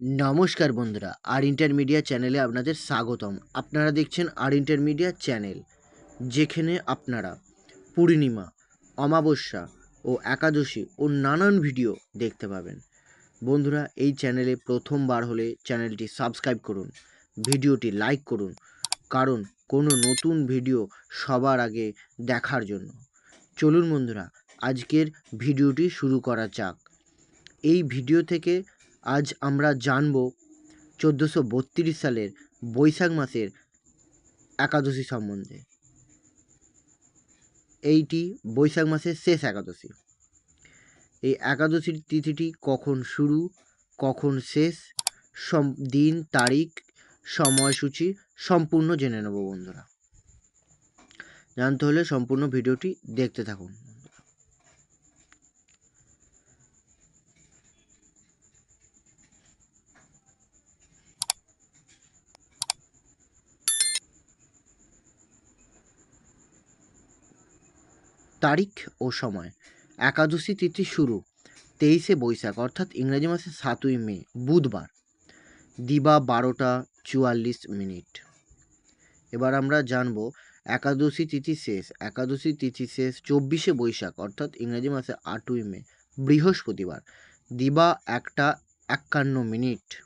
নমস্কার বন্ধুরা, আর ইন্টারমিডিয়া চ্যানেলে আপনাদের স্বাগতম। আপনারা দেখছেন আর ইন্টারমিডিয়া চ্যানেল যেখানে আপনারা পূর্ণিমা, অমাবস্যা ও একাদশী ও নানান ভিডিও দেখতে পাবেন। বন্ধুরা, এই চ্যানেলে প্রথমবার হলে চ্যানেলটি সাবস্ক্রাইব করুন ভিডিওটি লাইক করুন, কারণ কোনো নতুন ভিডিও সবার আগে দেখার জন্য। চলুন বন্ধুরা, আজকের ভিডিওটি শুরু করা যাক। এই ভিডিও থেকে আজ আমরা জানব চোদ্দোশো বত্রিশ সালের বৈশাখ মাসের একাদশী সম্বন্ধে। এইটি বৈশাখ মাসের শেষ একাদশী। এই একাদশীর তিথিটি কখন শুরু, কখন শেষ, সম, দিন, তারিখ, সময়সূচি সম্পূর্ণ জেনে নেব বন্ধুরা। জানতে হলে সম্পূর্ণ ভিডিওটি দেখতে থাকুন। তারিখ ও সময়। একাদশী তিথি শুরু, তেইশে বৈশাখ, অর্থাৎ ইংরেজি মাসের সাতই মে, বুধবার। দিবা বারোটা চুয়াল্লিশ মিনিট। এবার আমরা জানব, একাদশী তিথি শেষ। একাদশী তিথি শেষ চব্বিশে বৈশাখ, অর্থাৎ ইংরেজি মাসে আটই মে, বৃহস্পতিবার। দিবা একটা একান্ন মিনিট।